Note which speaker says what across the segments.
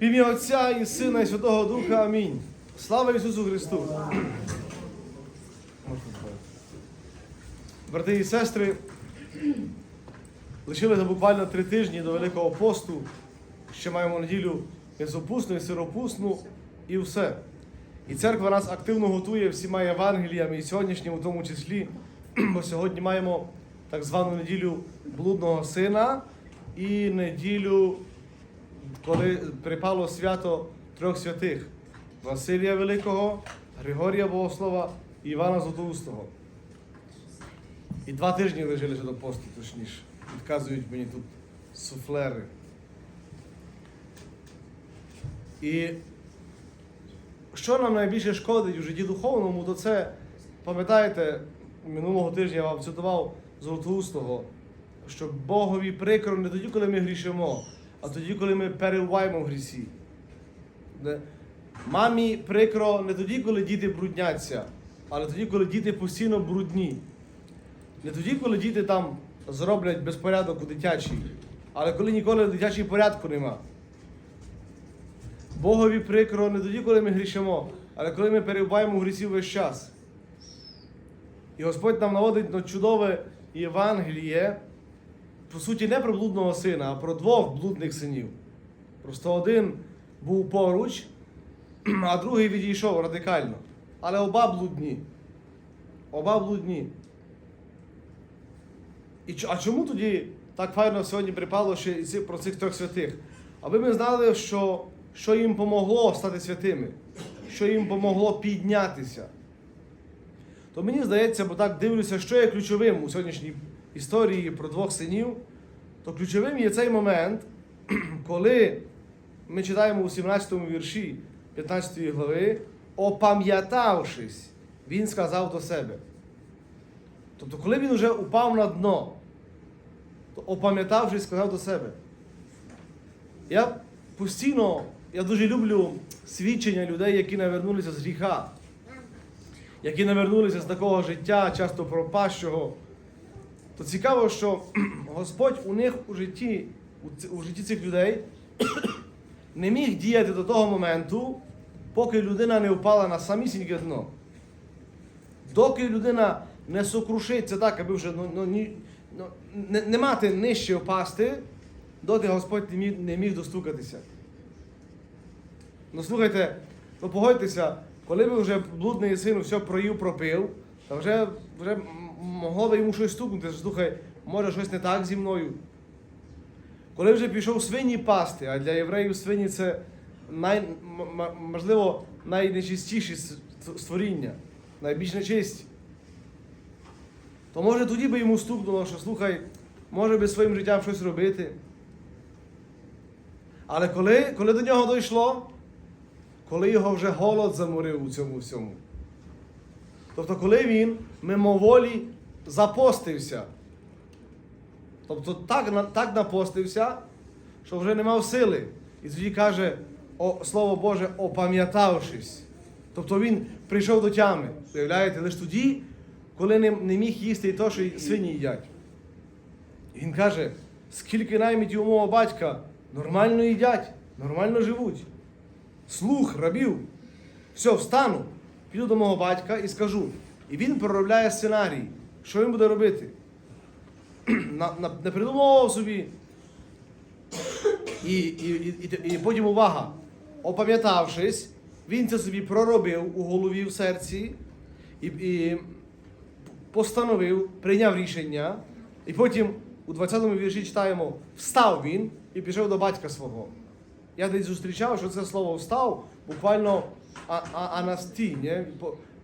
Speaker 1: В ім'я Отця і Сина і Святого Духа. Амінь. Слава Ісусу Христу! Брати і сестри, лишилося буквально три тижні до Великого посту. Ще маємо неділю м'ясопусну і сиропусну, і все. І церква нас активно готує всіма Євангеліями, і сьогоднішнім у тому числі, бо сьогодні маємо так звану неділю блудного сина і неділю, коли припало свято трьох святих Василія Великого, Григорія Богослова і Івана Златоустого. І два тижні лежали до посту, точніше. Відказують мені тут суфлери. І що нам найбільше шкодить у житті духовному, то це, пам'ятаєте, минулого тижня я вам цитував Золотоустого, що Богові прикро не тоді, коли ми грішимо, а тоді, коли ми перебуваємо в грісі. Мамі прикро не тоді, коли діти брудняться, але тоді, коли діти постійно брудні. Не тоді, коли діти там зроблять безпорядок у дитячій, але коли ніколи в дитячій порядку нема. Богові прикро не тоді, коли ми грішимо, але коли ми перебуваємо в грісі весь час. І Господь нам наводить на чудове Євангеліє, по суті, не про блудного сина, а про двох блудних синів. Просто один був поруч, а другий відійшов радикально. Але оба блудні. Оба блудні. І, а чому тоді так файно сьогодні припало ще про цих трьох святих? Аби ми знали, що, що їм помогло стати святими, що їм помогло піднятися. То мені здається, бо так дивлюся, що є ключовим у сьогоднішній історії про двох синів, то ключовим є цей момент, коли ми читаємо у 17 вірші 15 глави, опам'ятавшись, він сказав до себе. Тобто, коли він вже упав на дно, то опам'ятавшись, сказав до себе. Я постійно, я дуже люблю свідчення людей, які навернулися з гріха, які навернулися з такого життя, часто пропащого. То цікаво, що Господь у них у житті, у житті цих людей не міг діяти до того моменту, поки людина не впала на самісіньке дно. Доки людина не сокрушиться так, аби вже ну, ну, ні, ну, не, не мати нижче впасти, доти Господь не міг, не міг достукатися. Ну слухайте, ну погодьтеся, коли би вже блудний син все проїв, пропив, то вже, вже могло би йому щось стукнути. Слухай, може щось не так зі мною. Коли вже пішов свині пасти, а для євреїв свині це най, можливо найнечистіші створіння, найбільш нечисті. То може тоді би йому стукнуло, що слухай, може би своїм життям щось робити. Але коли, коли до нього дійшло, коли його вже голод заморив у цьому всьому. Тобто, коли він мимоволі запостився, тобто так, так напостився, що вже не мав сили. І тоді каже, о, Слово Боже, опам'ятавшись. Тобто він прийшов до тями. Уявляєте, лише тоді, коли не, не міг їсти і то, що й свині їдять. Він каже, скільки наймітів у мого батька нормально їдять, нормально живуть. Слух, рабів. Все, встану, піду до мого батька і скажу. І він проробляє сценарій, що він буде робити. Не придумував собі. І, і, і, і потім увага. Опам'ятавшись, він це собі проробив у голові в серці і, і постановив, прийняв рішення. І потім у 20-му вірші читаємо: встав він і пішов до батька свого. Я десь зустрічав, що це слово встав буквально а, а, анастій.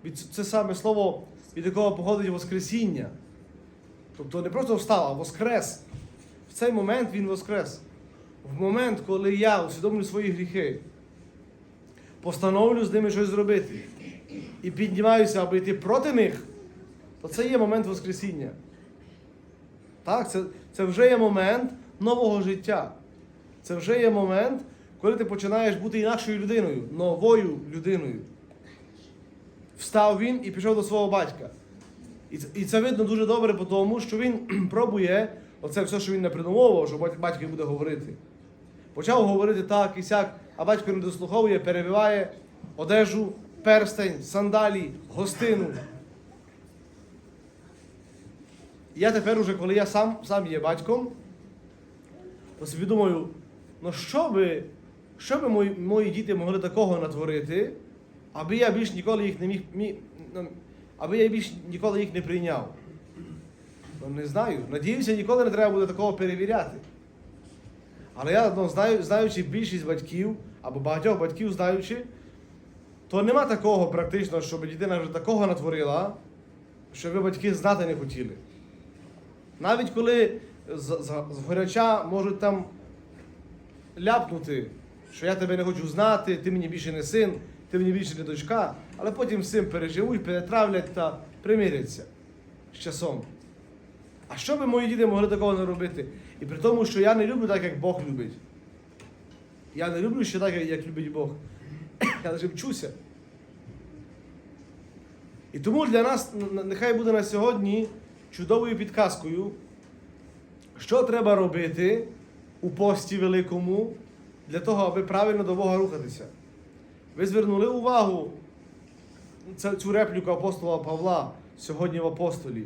Speaker 1: Від- Це саме слово, від якого походить Воскресіння. Тобто не просто встав, а воскрес. В цей момент він воскрес. В момент, коли я усвідомлю свої гріхи, постановлю з ними щось зробити і піднімаюся, аби йти проти них, то це є момент Воскресіння. Так, це, це вже є момент нового життя. Це вже є момент, коли ти починаєш бути інакшою людиною, новою людиною. Встав він і пішов до свого батька. І це, видно дуже добре по тому, що він пробує оце все, що він не придумовував, що батько буде говорити. Почав говорити так і сяк, а батько не дослуховує, перебиває одежу, перстень, сандалі, гостину. Я тепер уже, коли я сам, сам є батьком, то собі думаю, ну що би, що би мої, мої діти могли такого натворити, аби я більш ніколи їх не міг, мі, ну, аби я більш ніколи їх не прийняв. Ну, не знаю. Надіюся, ніколи не треба буде такого перевіряти. Але я ну, знаю, знаючи більшість батьків, або багатьох батьків знаючи, то нема такого практично, щоб дитина вже такого натворила, що ви батьки знати не хотіли. Навіть коли з, з, згоряча можуть там ляпнути, що я тебе не хочу знати, ти мені більше не син, ти мені більше не дочка, але потім з переживуть, перетравлять та примиряться з часом. А що би мої діти могли такого не робити? І при тому, що я не люблю так, як Бог любить. Я не люблю ще так, як любить Бог. Я лише вчуся. І тому для нас нехай буде на сьогодні чудовою підказкою, що треба робити у пості великому для того, аби правильно до Бога рухатися. Ви звернули увагу цю репліку апостола Павла сьогодні в апостолі,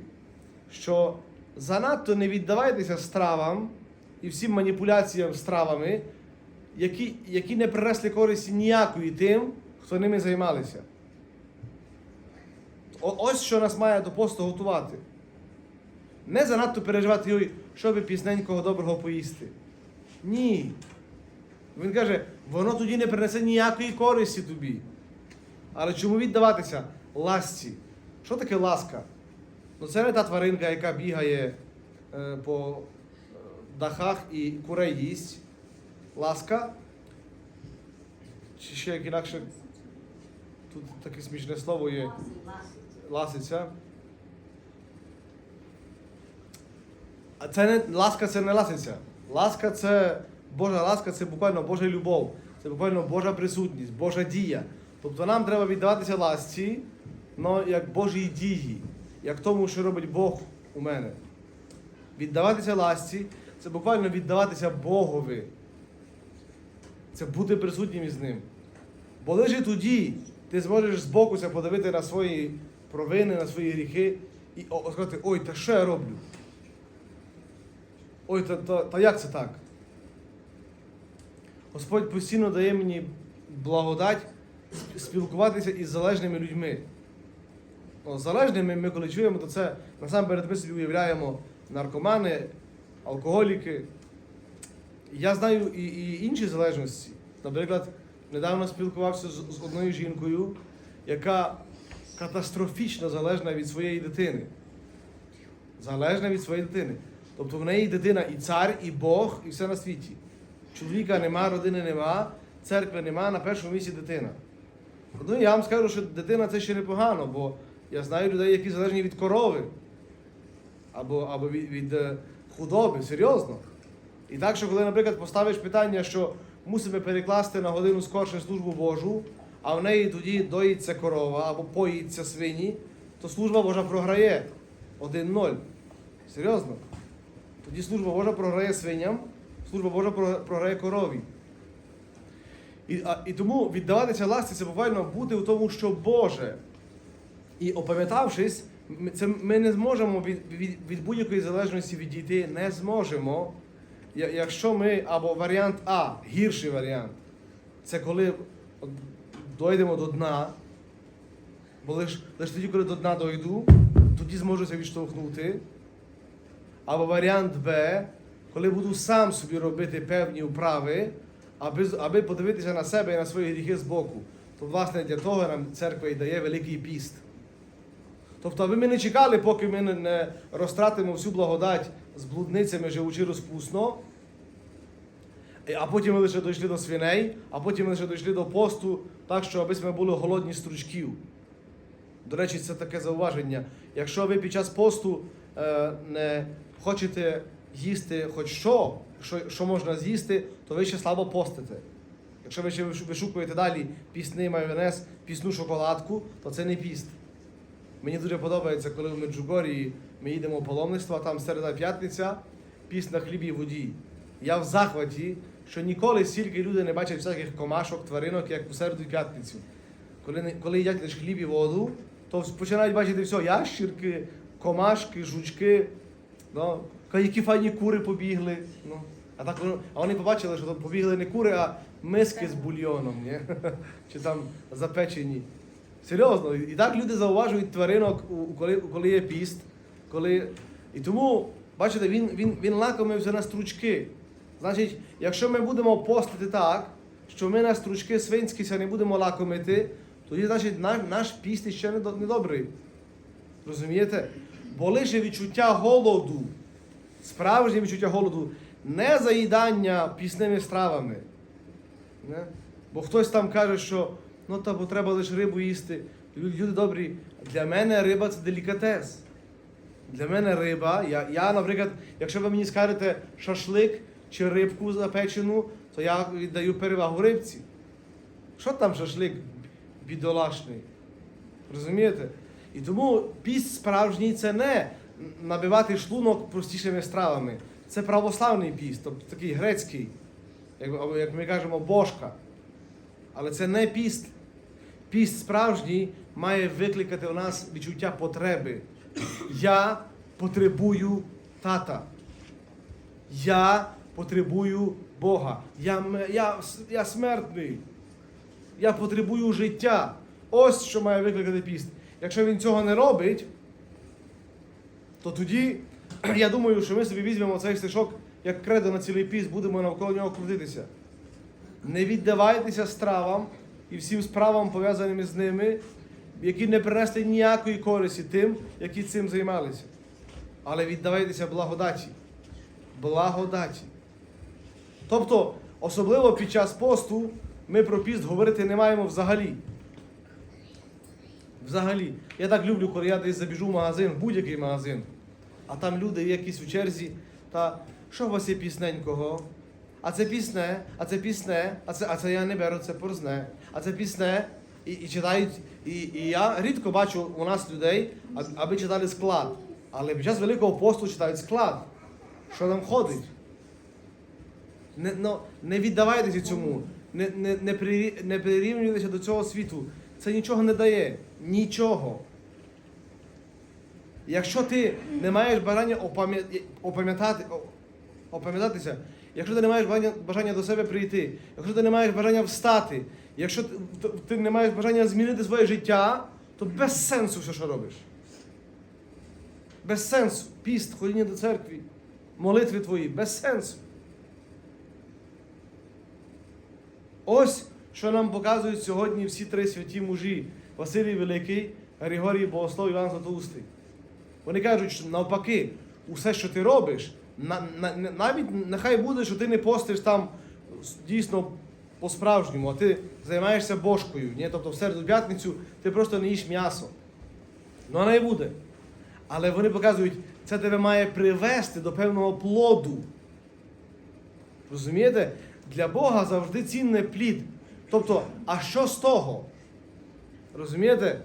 Speaker 1: що занадто не віддавайтеся стравам і всім маніпуляціям стравами, які, які не принесли користі ніякої тим, хто ними займалися. О- ось що нас має до посту готувати. Не занадто переживати, «Ой, що би пісненького доброго поїсти. Ні. Він каже, воно тоді не принесе ніякої користі тобі. Але чому віддаватися? Ласці. Що таке ласка? Ну це не та тваринка, яка бігає е, по е, дахах і курей їсть. Ласка. Чи ще як інакше. Тут таке смішне слово є. Ласиця. А це не ласка це не ласиця. Ласка це Божа ласка, це буквально Божа любов, це буквально Божа присутність, Божа дія. Тобто нам треба віддаватися ласці, но як Божій дії, як тому, що робить Бог у мене. Віддаватися ласці це буквально віддаватися Богові. Це бути присутнім із ним. Бо лише тоді ти зможеш збоку ся подивити на свої провини, на свої гріхи і сказати, ой, та що я роблю? Ой, та, та, та як це так? Господь постійно дає мені благодать спілкуватися із залежними людьми. О, залежними ми коли чуємо, то це насамперед ми собі уявляємо наркомани, алкоголіки. Я знаю і, і інші залежності. Наприклад, недавно спілкувався з, з одною жінкою, яка катастрофічно залежна від своєї дитини. Залежна від своєї дитини. Тобто в неї дитина і цар, і Бог, і все на світі. Чоловіка нема, родини нема, церкви нема, на першому місці дитина. Ну, я вам скажу, що дитина це ще непогано, бо я знаю людей, які залежні від корови або, або від, від худоби, серйозно. І так, що коли, наприклад, поставиш питання, що мусимо перекласти на годину скорше службу Божу, а в неї тоді доїться корова або поїться свині, то служба Божа програє 1-0. Серйозно. Тоді служба Божа програє свиням, служба Божа про- програє корові. І, а, і тому віддаватися ласці це буквально бути у тому, що Боже. І опам'ятавшись, це ми не зможемо від, від, від будь-якої залежності відійти, не зможемо. Якщо ми, або варіант А, гірший варіант, це коли дойдемо до дна, бо лише лиш тоді, коли до дна дойду, тоді зможу це відштовхнути. Або варіант Б, коли буду сам собі робити певні вправи, аби, аби подивитися на себе і на свої гріхи збоку. То, власне, для того нам церква і дає Великий піст. Тобто, аби ми не чекали, поки ми не, розтратимо всю благодать з блудницями, живучи розпусно, а потім ми лише дійшли до свиней, а потім ми лише дійшли до посту, так що аби ми були голодні стручків. До речі, це таке зауваження. Якщо ви під час посту е, не хочете їсти хоч що, що, що можна з'їсти, то ви ще слабо постите. Якщо ви ще вишукуєте далі пісний майонез, пісну шоколадку, то це не піст. Мені дуже подобається, коли в Меджугорії ми їдемо в паломництво, а там середа п'ятниця, піст на хлібі і воді. Я в захваті, що ніколи стільки люди не бачать всяких комашок, тваринок, як у середу і п'ятницю. Коли, коли їдять лише хліб і воду, то починають бачити все, ящірки, комашки, жучки, ну, які файні кури побігли. Ну. А, так, воно- а вони побачили, що там побігли не кури, а миски з бульйоном, ні? чи там запечені. Серйозно, і так люди зауважують тваринок, коли, коли є піст. Коли... І тому, бачите, він, він, він лакомився на стручки. Значить, якщо ми будемо постити так, що ми на стручки свинськіся не будемо лакомити, тоді, значить, наш, наш піст ще не добрий. Розумієте? Бо лише відчуття голоду, справжнє відчуття голоду, не заїдання пісними стравами. Не? Бо хтось там каже, що ну та бо треба лише рибу їсти. Люди добрі, для мене риба це делікатес. Для мене риба, я, я, наприклад, якщо ви мені скажете шашлик чи рибку запечену, то я віддаю перевагу рибці. Що там шашлик бідолашний? Розумієте? І тому піст справжній це не набивати шлунок простішими стравами. Це православний піст, тобто такий грецький, як, як ми кажемо, бошка. Але це не піст. Піст справжній має викликати у нас відчуття потреби. Я потребую тата. Я потребую Бога. Я, я, я смертний. Я потребую життя. Ось що має викликати піст. Якщо він цього не робить, то тоді я думаю, що ми собі візьмемо цей стишок як кредо на цілий піст, будемо навколо нього крутитися. Не віддавайтеся стравам і всім справам, пов'язаним з ними, які не принесли ніякої користі тим, які цим займалися. Але віддавайтеся благодаті. Благодаті. Тобто, особливо під час посту ми про піст говорити не маємо взагалі. Взагалі. Я так люблю, коли я десь забіжу в магазин, в будь-який магазин, а там люди якісь у черзі, та що у вас є пісненького? А це пісне, а це пісне, а це, а це я не беру, це порзне, а це пісне. І, і читають, і, і я рідко бачу у нас людей, аби читали склад. Але під час Великого посту читають склад. Що там ходить? Не, ну, не віддавайтеся цьому, не, не, не, при, не прирівнюйтеся до цього світу. Це нічого не дає. Нічого. Якщо ти не маєш бажання опам'ятати, опам'ятатися, якщо ти не маєш бажання, до себе прийти, якщо ти не маєш бажання встати, якщо ти не маєш бажання змінити своє життя, то без сенсу все, що робиш. Без сенсу. Піст, ходіння до церкви, молитви твої, без сенсу. Ось що нам показують сьогодні всі три святі мужі: Василій Великий, Григорій Богослов, Іван Златоустий. Вони кажуть, що навпаки, усе, що ти робиш, на, на, навіть нехай буде, що ти не постиш там дійсно по-справжньому, а ти займаєшся бошкою. Ні? Тобто в середу п'ятницю ти просто не їш м'ясо. Ну, вона і буде. Але вони показують, це тебе має привести до певного плоду. Розумієте? Для Бога завжди цінний плід. Тобто, а що з того? Розумієте?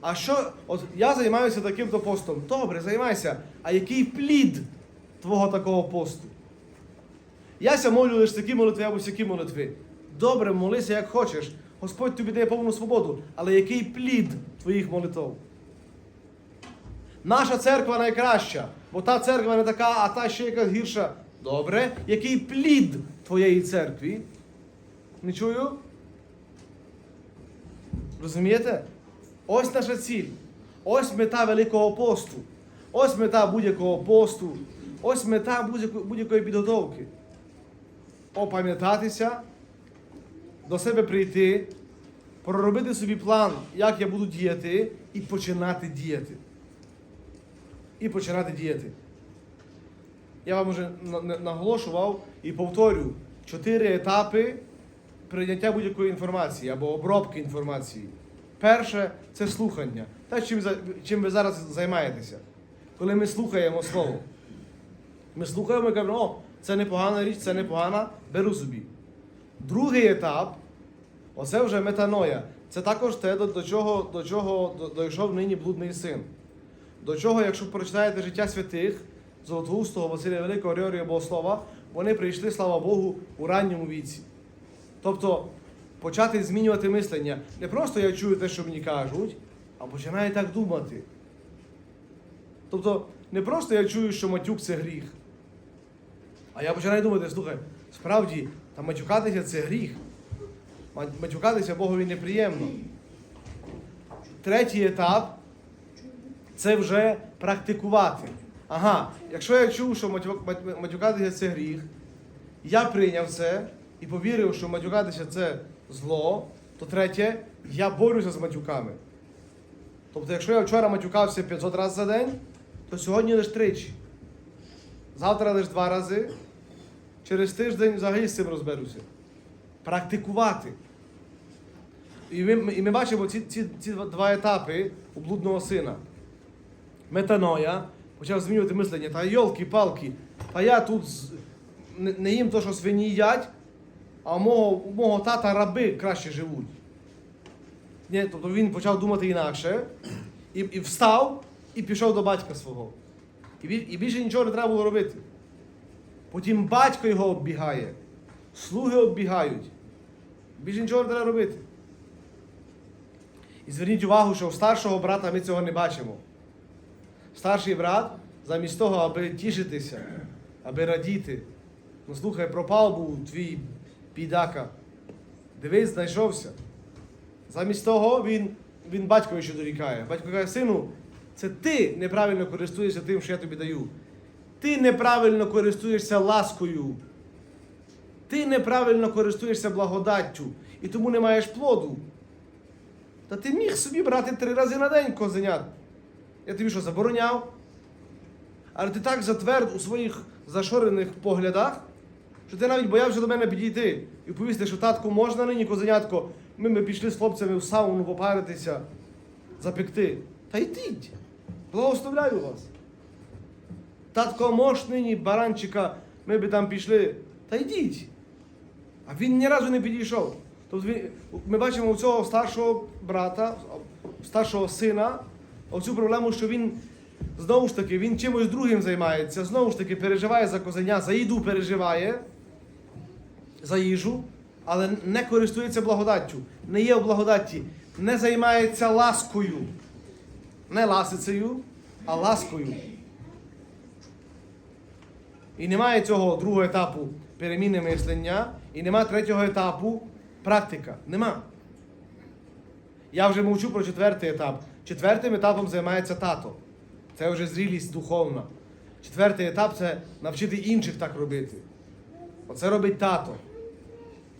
Speaker 1: А що, от я займаюся таким-то постом. Добре, займайся. А який плід твого такого посту? Яся молю лише такі молитви або всякі молитви. Добре, молися як хочеш. Господь тобі дає повну свободу. Але який плід твоїх молитв? Наша церква найкраща, бо та церква не така, а та ще якась гірша. Добре, який плід твоєї церкви? Не чую? Розумієте? Ось наша ціль. Ось мета Великого посту. Ось мета будь-якого посту. Ось мета будь-якої підготовки. Опам'ятатися, до себе прийти, проробити собі план, як я буду діяти, і починати діяти. І починати діяти. Я вам вже на- на- наголошував і повторю чотири етапи прийняття будь-якої інформації або обробки інформації. Перше це слухання. Те, чим, чим ви зараз займаєтеся. Коли ми слухаємо слово. Ми слухаємо і кажемо, о, це непогана річ, це непогана, беру собі. Другий етап оце вже метаноя. Це також те, до, до чого, до чого дійшов нині блудний син. До чого, якщо прочитаєте життя святих, Золотоустого Василія Великого Григорія Богослова, вони прийшли, слава Богу, у ранньому віці. Тобто почати змінювати мислення. Не просто я чую те, що мені кажуть, а починаю так думати. Тобто, не просто я чую, що матюк це гріх. А я починаю думати, слухай, справді, та матюкатися це гріх. Матюкатися Богові неприємно. Третій етап це вже практикувати. Ага, якщо я чув, що матюкатися це гріх, я прийняв це і повірив, що матюкатися це зло, то третє, я борюся з матюками. Тобто, якщо я вчора матюкався 500 разів за день, то сьогодні лише тричі. Завтра лише два рази. Через тиждень взагалі з цим розберуся. Практикувати. І ми, і ми бачимо ці, ці, ці два- етапи у блудного сина. Метаноя почав змінювати мислення. Та йолки-палки, та я тут не, не їм то, що свині їдять, а у мого, у мого тата раби краще живуть. Ні, тобто він почав думати інакше, і, і встав і пішов до батька свого. І, і більше нічого не треба було робити. Потім батько його оббігає, слуги оббігають. Більше нічого не треба робити. І зверніть увагу, що у старшого брата ми цього не бачимо. Старший брат, замість того, аби тішитися, аби радіти. Ну слухай, пропав був твій підака. Дивись, знайшовся. Замість того він, він батькові ще дорікає. Батько каже, сину, це ти неправильно користуєшся тим, що я тобі даю. Ти неправильно користуєшся ласкою. Ти неправильно користуєшся благодаттю і тому не маєш плоду. Та ти міг собі брати три рази на день козенят. Я тобі що, забороняв? Але ти так затверд у своїх зашорених поглядах, що ти навіть боявся до мене підійти і повісти, що татку можна нині козенятко. Ми, ми пішли з хлопцями в сауну попаритися, запекти. Та йдіть, благословляю вас. Татко, мож нині баранчика, ми би там пішли. Та йдіть. А він ні разу не підійшов. Тобто він, ми бачимо у цього старшого брата, старшого сина, оцю проблему, що він знову ж таки він чимось другим займається, знову ж таки переживає за козеня, за їду переживає, за їжу, але не користується благодаттю, не є в благодаті, не займається ласкою. Не ласицею, а ласкою. І немає цього другого етапу переміни мислення, і немає третього етапу практика. Нема. Я вже мовчу про четвертий етап. Четвертим етапом займається тато. Це вже зрілість духовна. Четвертий етап це навчити інших так робити. Оце робить тато.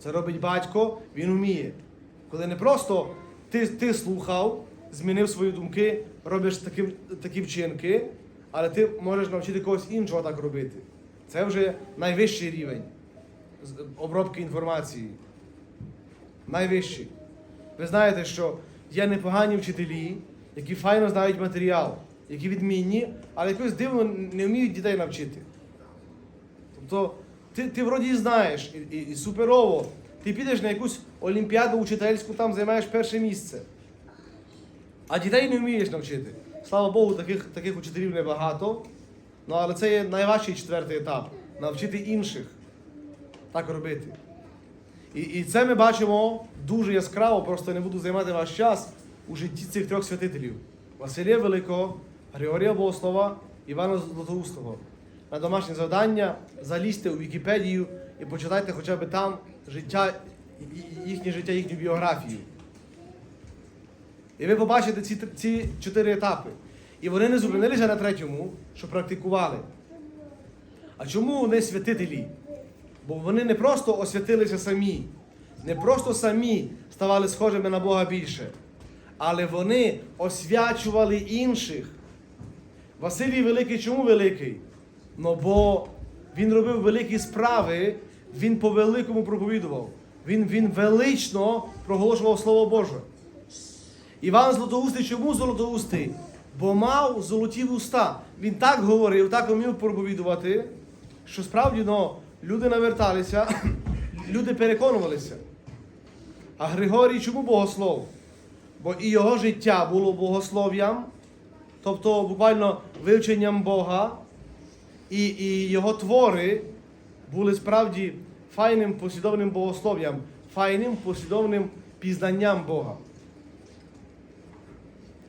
Speaker 1: Це робить батько, він вміє. Коли не просто ти, ти слухав, змінив свої думки, робиш такі, такі вчинки, але ти можеш навчити когось іншого так робити. Це вже найвищий рівень обробки інформації. Найвищий. Ви знаєте, що є непогані вчителі, які файно знають матеріал, які відмінні, але якось дивно не вміють дітей навчити. Тобто ти, ти вроді знаєш, і, і, і суперово. Ти підеш на якусь олімпіаду учительську, там займаєш перше місце. А дітей не вмієш навчити. Слава Богу, таких, таких учителів небагато. Ну, але це є найважчий четвертий етап навчити інших так робити. І, і це ми бачимо дуже яскраво, просто не буду займати ваш час у житті цих трьох святителів: Василія Великого, Григорія Богослова, Івана Златоустого. На домашнє завдання залізьте у Вікіпедію і почитайте хоча б там життя, їхнє життя, їхню біографію. І ви побачите ці, ці чотири етапи. І вони не зупинилися на третьому, що практикували. А чому вони святителі? Бо вони не просто освятилися самі, не просто самі ставали схожими на Бога більше, але вони освячували інших. Василій Великий чому великий? Ну бо він робив великі справи, він по великому проповідував. Він, він велично проголошував Слово Боже. Іван Златоустий чому Золотоустий? Бо мав золоті вуста. Він так говорив, так вмів проповідувати, що справді ну, люди наверталися, люди переконувалися. А Григорій чому богослов? Бо і його життя було богослов'ям, тобто буквально вивченням Бога, І, і його твори були справді файним послідовним богослов'ям, файним послідовним пізнанням Бога.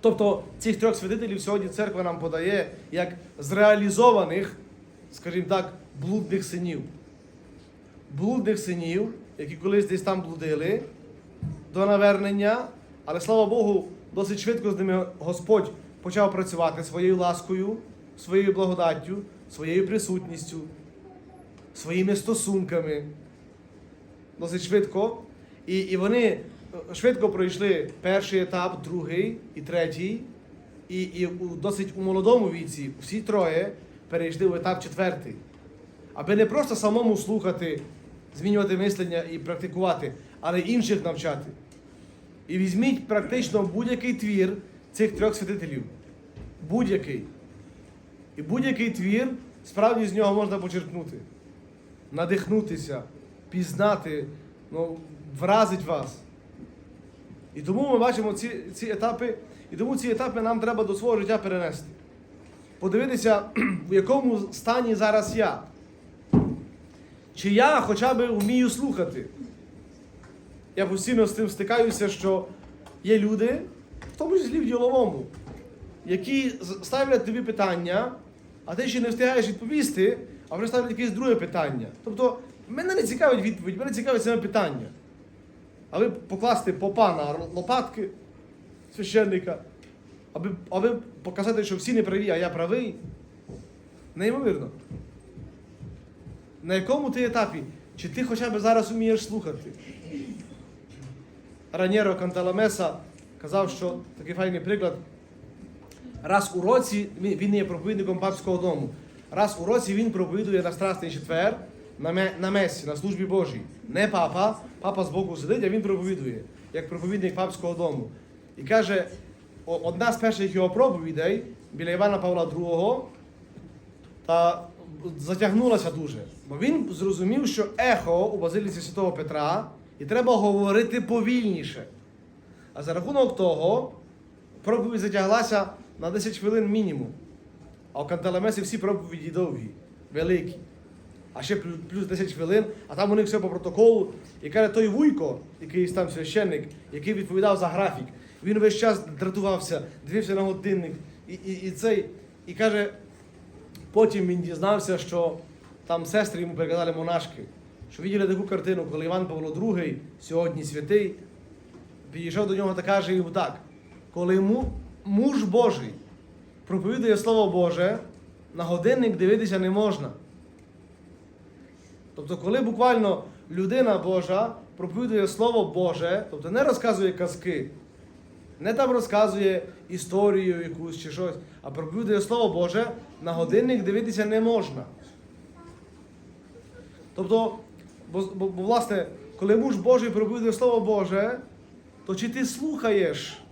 Speaker 1: Тобто цих трьох святителів сьогодні церква нам подає як зреалізованих, скажімо так, блудних синів. Блудних синів, які колись десь там блудили до навернення, але слава Богу, досить швидко з ними Господь почав працювати своєю ласкою, своєю благодаттю, своєю присутністю, своїми стосунками. Досить швидко. І, і вони е, швидко пройшли перший етап, другий і третій. І, і у досить у молодому віці всі троє перейшли в етап четвертий. Аби не просто самому слухати, змінювати мислення і практикувати, але інших навчати. І візьміть практично будь-який твір цих трьох святителів. Будь-який. І будь-який твір, справді з нього можна почерпнути, надихнутися, пізнати, ну, вразить вас. І тому ми бачимо ці, ці етапи, і тому ці етапи нам треба до свого життя перенести. Подивитися, в якому стані зараз я. Чи я хоча б вмію слухати. Я постійно з тим стикаюся, що є люди, в тому числі в діловому, які ставлять тобі питання, а ти ще не встигаєш відповісти, а вже ставлять якесь друге питання. Тобто, мене не цікавить відповідь, мене цікавить саме питання. Аби покласти попа на лопатки священника, аби, аби показати, що всі не праві, а я правий. Неймовірно. На якому ти етапі? Чи ти хоча б зараз вмієш слухати? Ранєро Канталамеса казав, що такий файний приклад. Раз у році він, є проповідником папського дому. Раз у році він проповідує на Страсний четвер на, на месі, на службі Божій. Не папа, папа збоку сидить, а він проповідує, як проповідник папського дому. І каже, одна з перших його проповідей біля Івана Павла II та затягнулася дуже. Бо він зрозумів, що ехо у базиліці Святого Петра і треба говорити повільніше. А за рахунок того, проповідь затяглася на 10 хвилин мінімум. А у Канталамесі всі проповіді довгі, великі. А ще плюс, плюс 10 хвилин, а там у них все по протоколу. І каже, той вуйко, якийсь там священник, який відповідав за графік, він весь час дратувався, дивився на годинник. І, і, і, цей, і каже, Потім він дізнався, що там сестри йому переказали монашки, що виділи таку картину, коли Іван Павло II, сьогодні святий, підійшов до нього та каже йому так: коли му, муж Божий проповідує Слово Боже, на годинник дивитися не можна. Тобто, коли буквально людина Божа проповідує Слово Боже, тобто не розказує казки, не там розказує історію якусь чи щось, а проповідує Слово Боже, на годинник дивитися не можна. Тобто, бо, бо, бо власне, коли муж Божий проповідує Слово Боже, то чи ти слухаєш?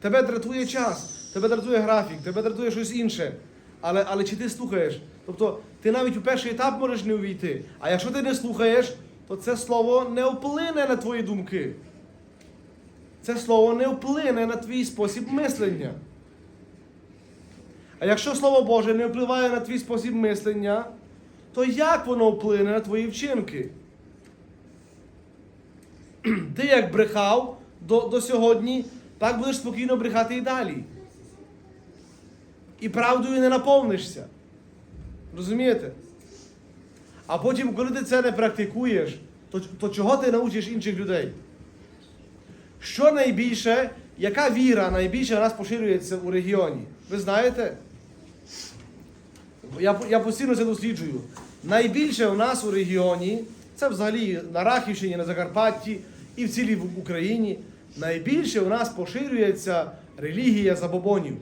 Speaker 1: Тебе дратує час, тебе дратує графік, тебе дратує щось інше. Але, але чи ти слухаєш? Тобто, ти навіть у перший етап можеш не увійти. А якщо ти не слухаєш, то це слово не вплине на твої думки. Це слово не вплине на твій спосіб мислення. А якщо Слово Боже не впливає на твій спосіб мислення, то як воно вплине на твої вчинки? Ти як брехав до, до сьогодні, так будеш спокійно брехати і далі. І правдою не наповнишся. Розумієте? А потім, коли ти це не практикуєш, то, то чого ти научиш інших людей? Що найбільше, яка віра найбільше у нас поширюється у регіоні? Ви знаєте? Я, я постійно це досліджую. Найбільше у нас у регіоні, це взагалі на Рахівщині, на Закарпатті і в цілій Україні, найбільше у нас поширюється релігія забобонів.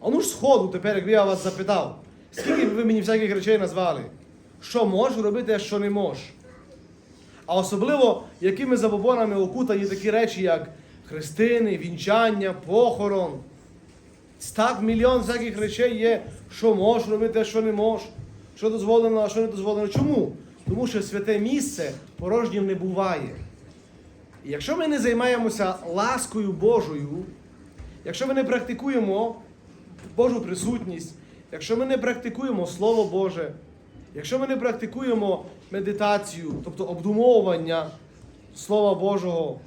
Speaker 1: А ну ж сходу тепер, якби я вас запитав, скільки б ви мені всяких речей назвали? Що можу робити, а що не можу? А особливо, якими забобонами окутані такі речі, як хрестини, вінчання, похорон. Так мільйон всяких речей є, що можеш робити, а що не можеш, що дозволено, а що не дозволено. Чому? Тому що святе місце порожнім не буває. Якщо ми не займаємося ласкою Божою, якщо ми не практикуємо Божу присутність, якщо ми не практикуємо Слово Боже, якщо ми не практикуємо медитацію, тобто обдумовування Слова Божого,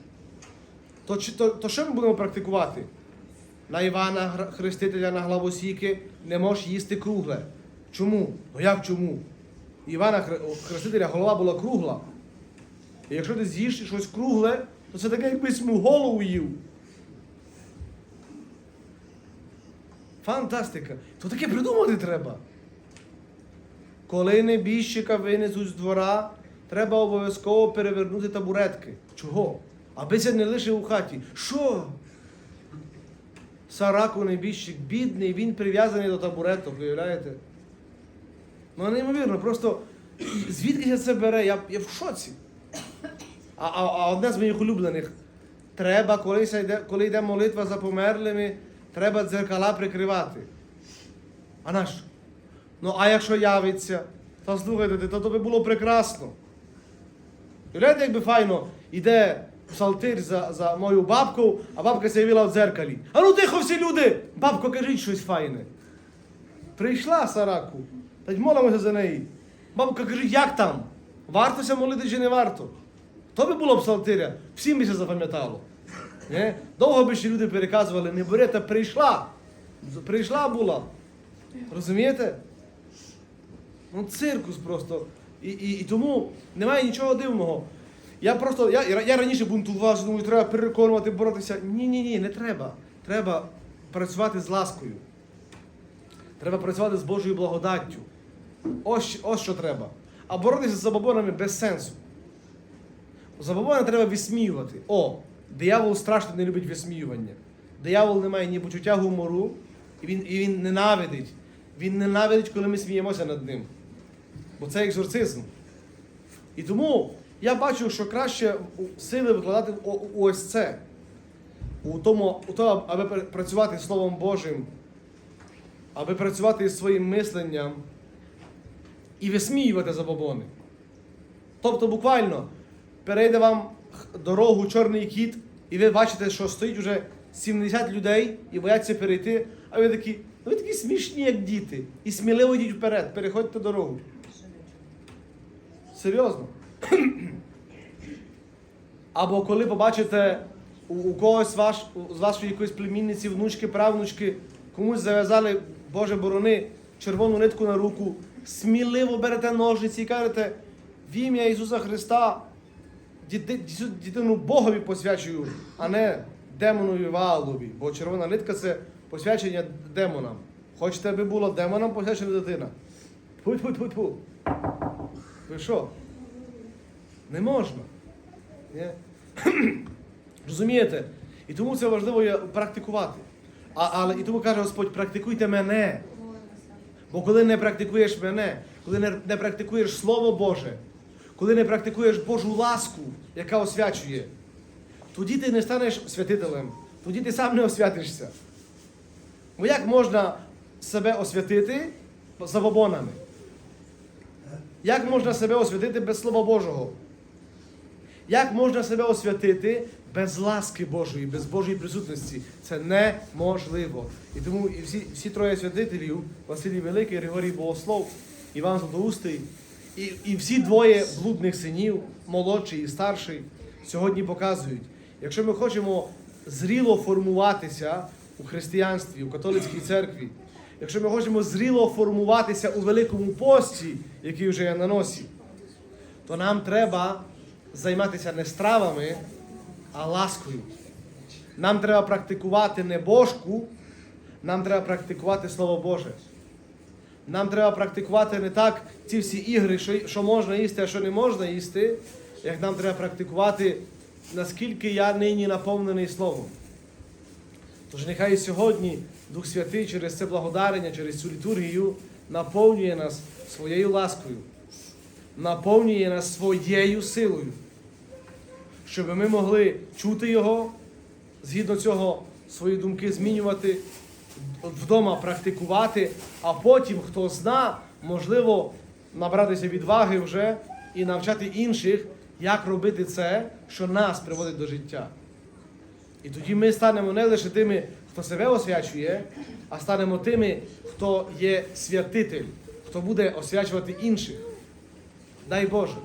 Speaker 1: то, то, то що ми будемо практикувати? На Івана Хрестителя на главосіки не можеш їсти кругле. Чому? Ну як чому? Івана Хрестителя голова була кругла. І якщо ти з'їш щось кругле, то це таке, якби йому голову їв. Фантастика. То таке придумати треба. Коли небіжчика винесуть з двора, треба обов'язково перевернути табуретки. Чого? Аби це не лише у хаті. Що? Сараку небіжчик бідний, він прив'язаний до табуреток, уявляєте? Ну, неймовірно, просто звідки це бере? Я, я в шоці. А, а, одне з моїх улюблених. Треба, коли йде, коли йде молитва за померлими, треба дзеркала прикривати. А на що? Ну, а якщо явиться, то слухайте, то, то би було прекрасно. Уявляєте, якби файно йде псалтир за, за мою бабку, а бабка з'явила в дзеркалі. А ну тихо всі люди! Бабко, кажіть щось файне. Прийшла Сараку, та й молимося за неї. Бабка каже, як там? Вартося молити чи не варто? То би було псалтиря, всім би це запам'ятало. Не? Довго би ще люди переказували, не бери, та прийшла. Прийшла була. Розумієте? Ну, циркус просто. І, і, і тому немає нічого дивного. Я просто, я, я, раніше бунтував, що думаю, треба переконувати, боротися. Ні, ні, ні, не треба. Треба працювати з ласкою. Треба працювати з Божою благодаттю. Ось, ось що треба. А боротися з забобонами без сенсу. Забобони треба висміювати. О, диявол страшно не любить висміювання. Диявол не має ні почуття гумору, і він, і він ненавидить. Він ненавидить, коли ми сміємося над ним. Бо це екзорцизм. І тому я бачу, що краще сили викладати ось це. У тому, у тому, аби працювати Словом Божим, аби працювати із своїм мисленням і висміювати забобони. Тобто, буквально перейде вам дорогу чорний кіт, і ви бачите, що стоїть уже 70 людей і бояться перейти, а ви такі, ну ви такі смішні, як діти. І сміливо йдіть вперед, переходьте дорогу. Серйозно. Або коли побачите у, у когось ваш, у- з вашої якоїсь племінниці, внучки, правнучки, комусь зав'язали, Боже борони, червону нитку на руку, сміливо берете ножиці і кажете, в ім'я Ісуса Христа дитину Богові посвячую, а не демонові Ваалові. Бо червона нитка це посвячення демонам. Хочете, аби була демонам посвячена дитина? Тьфу-тьфу-тьфу-тьфу. Ви що? Не можна. Ні? Розумієте? І тому це важливо практикувати. А, але і тому каже Господь, практикуйте мене. Бо коли не практикуєш мене, коли не, не практикуєш Слово Боже, коли не практикуєш Божу ласку, яка освячує, тоді ти не станеш святителем, тоді ти сам не освятишся. Бо як можна себе освятити забобонами? Як можна себе освятити без Слова Божого? Як можна себе освятити без ласки Божої, без Божої присутності? Це неможливо. І тому і всі, всі троє святителів, Василій Великий, Григорій Богослов, Іван Златоустий, і, і всі двоє блудних синів, молодший і старший, сьогодні показують, якщо ми хочемо зріло формуватися у християнстві, у католицькій церкві, якщо ми хочемо зріло формуватися у Великому пості, який вже є на носі, то нам треба займатися не стравами, а ласкою. Нам треба практикувати не божку, нам треба практикувати Слово Боже. Нам треба практикувати не так ці всі ігри, що, що можна їсти, а що не можна їсти, як нам треба практикувати, наскільки я нині наповнений Словом. Тож нехай сьогодні Дух Святий через це благодарення, через цю літургію наповнює нас своєю ласкою, наповнює нас своєю силою, щоб ми могли чути Його, згідно цього свої думки змінювати, вдома практикувати, а потім, хто зна, можливо, набратися відваги вже і навчати інших, як робити це, що нас приводить до життя. І тоді ми станемо не лише тими хто себе освячує, а станемо тими, хто є святитель, хто буде освячувати інших. Дай Боже.